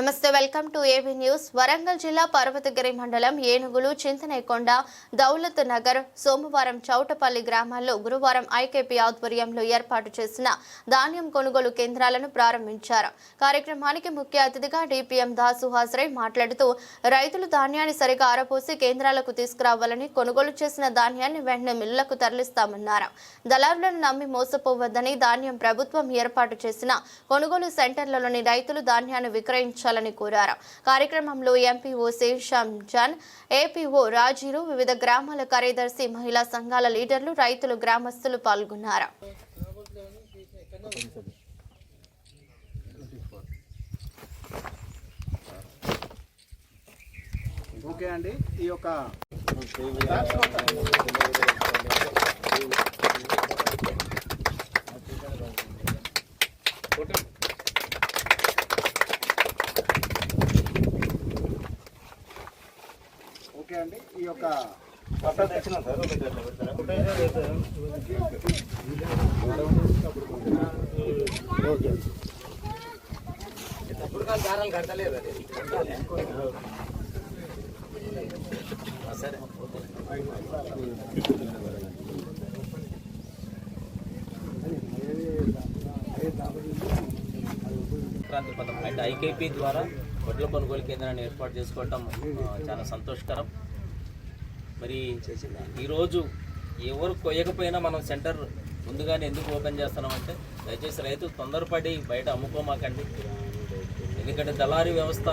నమస్తే welcome to AB news. Warangal జిల్లా పర్వతగిరి మండలం ఏనుగులు చింతనైకొండ దౌలత్ నగర్ సోమవారం చౌటపల్లి గ్రామాల్లో గురువారం ఐకేపీ ఆధ్వర్యంలో ఏర్పాటు చేసిన ధాన్యం కొనుగోలు కేంద్రాలను ప్రారంభించారు. కార్యక్రమానికి ముఖ్య అతిథిగా డిపిఎం దాసు హాజరై మాట్లాడుతూ రైతులు ధాన్యాన్ని సరిగా ఆరపోసి కేంద్రాలకు తీసుకురావాలని కొనుగోలు చేసిన ధాన్యాన్ని వెంటనే మిల్లులకు తరలిస్తామన్నారు. దళారులను నమ్మి మోసపోవద్దని ధాన్యం ప్రభుత్వం ఏర్పాటు చేసిన కొనుగోలు సెంటర్లలోని రైతులు ధాన్యాన్ని విక్రయించాలని కోరారు. కార్యక్రమంలో MPO Sesham John APO Rajilu వివిధ గ్రామాల కార్యదర్శి మహిళా సంఘాల లీడర్లు రైతులు గ్రామస్తులు పాల్గొన్నారు. ఓకే అండి ఈ యొక్క ఓకే అండి. ఈ యొక్క సంక్రాంతి పథకం. అంటే ఐకేపీ ద్వారా వడ్ల కొనుగోలు కేంద్రాన్ని ఏర్పాటు చేసుకోవటం చాలా సంతోషకరం. మరి ఈరోజు ఎవరు కొయ్యకపోయినా మనం సెంటర్ ముందుగానే ఎందుకు ఓపెన్ చేస్తున్నామంటే దయచేసి రైతు తొందరపడి బయట అమ్ముకోమాకండి. ఎందుకంటే దళారీ వ్యవస్థ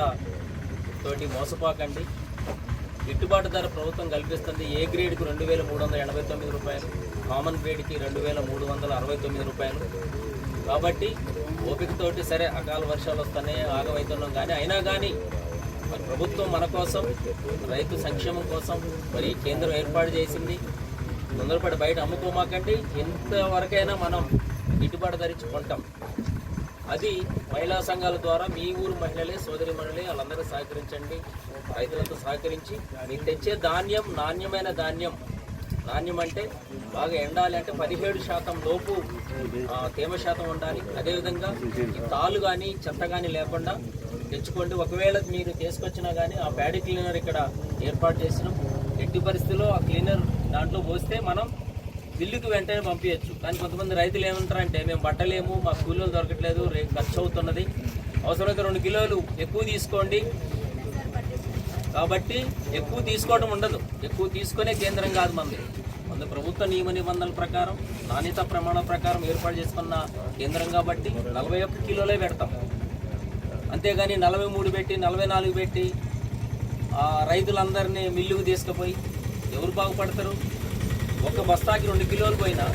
తోటి మోసపోకండి. గిట్టుబాటు ధర ప్రభుత్వం కల్పిస్తుంది ఏ గ్రేడ్కి రెండు వేల మూడు వందల ఎనభై తొమ్మిది రూపాయలు కామన్ గ్రేడ్కి రెండు వేల మూడు వందల అరవై తొమ్మిది రూపాయలు. కాబట్టి ఓపికతోటి సరే అకాల వర్షాలు వస్తున్నాయి ఆగమవుతున్నాం కానీ అయినా కానీ మరి ప్రభుత్వం మన కోసం రైతు సంక్షేమం కోసం మరి కేంద్రం ఏర్పాటు చేసింది. తొందరపడి బయట అమ్ముకోమాకండి. ఎంతవరకైనా మనం గిట్టుబాటు ధరించి కొంటాం. అది మహిళా సంఘాల ద్వారా మీ ఊరు మహిళలే సోదరి మహిళలే వాళ్ళందరూ సహకరించండి. రైతులతో సహకరించి మీరు తెచ్చే ధాన్యం నాణ్యమైన ధాన్యం నాణ్యం అంటే బాగా ఎండాలి అంటే పదిహేడు శాతం లోపు తేమ శాతం ఉండాలి. అదేవిధంగా ఈ తాలు కానీ చెత్త కానీ లేకుండా తెచ్చుకోండి. ఒకవేళ మీరు తీసుకొచ్చినా కానీ ఆ ప్యాడీ క్లీనర్ ఇక్కడ ఏర్పాటు చేసినాం. ఎట్టి పరిస్థితుల్లో ఆ క్లీనర్ దాంట్లో పోస్తే మనం బిల్లుకి వెంటనే పంపించచ్చు కానీ కొంతమంది రైతులు ఏమంటారంటే మేము బట్టలేము మా కూలీలు దొరకట్లేదు రేపు ఖర్చు అవుతున్నది. అవసరమైతే రెండు కిలోలు ఎక్కువ తీసుకోండి. కాబట్టి ఎక్కువ తీసుకోవడం ఉండదు. ఎక్కువ తీసుకునే కేంద్రం కాదు మంది. మన ప్రభుత్వ నియమ నిబంధనల ప్రకారం నాణ్యత ప్రమాణం ప్రకారం ఏర్పాటు చేసుకున్న కేంద్రం కాబట్టి నలభై ఒక్క కిలోలే పెడతాం. అంతేగాని నలభై మూడు పెట్టి నలభై నాలుగు పెట్టి ఆ రైతులందరినీ మిల్లుకు తీసుకుపోయి ఎవరు బాగుపడతారు? ఒక బస్తాకి రెండు కిలోలు పోయినా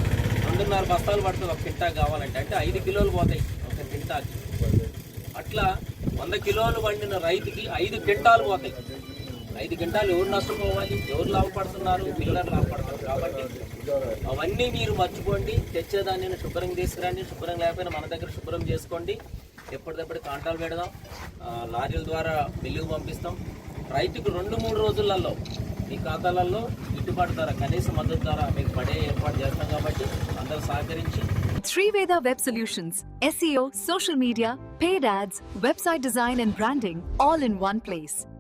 రెండున్నర బస్తాలు పడుతుంది ఒక కింటా కావాలంటే అంటే ఐదు కిలోలు పోతాయి ఒక కింటాకి. అట్లా వంద కిలోలు వండిన రైతుకి ఐదు కింటాలు పోతాయి. ఐదు గంటలు ఎవరు నష్టపోవాలి? ఎవరు లాభపడుతున్నారు? పిల్లలు లాభపడతారు కాబట్టి అవన్నీ మీరు మర్చిపోండి. తెచ్చేదాన్ని శుభ్రం తీసుకురండి శుభ్రం లేకపోయినా మన దగ్గర శుభ్రం చేసుకోండి. ఎప్పటికప్పుడు కాంటాలు పెడదాం. లారీల ద్వారా బిల్లుకు పంపిస్తాం. రైతుకు రెండు మూడు రోజులలో మీ ఖాతాలలో గిట్టుబాటు ధర కనీస మద్దతు ధర మీకు పడే ఏర్పాటు చేస్తాం కాబట్టి అందరూ సహకరించి Sriveda web solutions SEO social media paid ads website design and branding all in one place.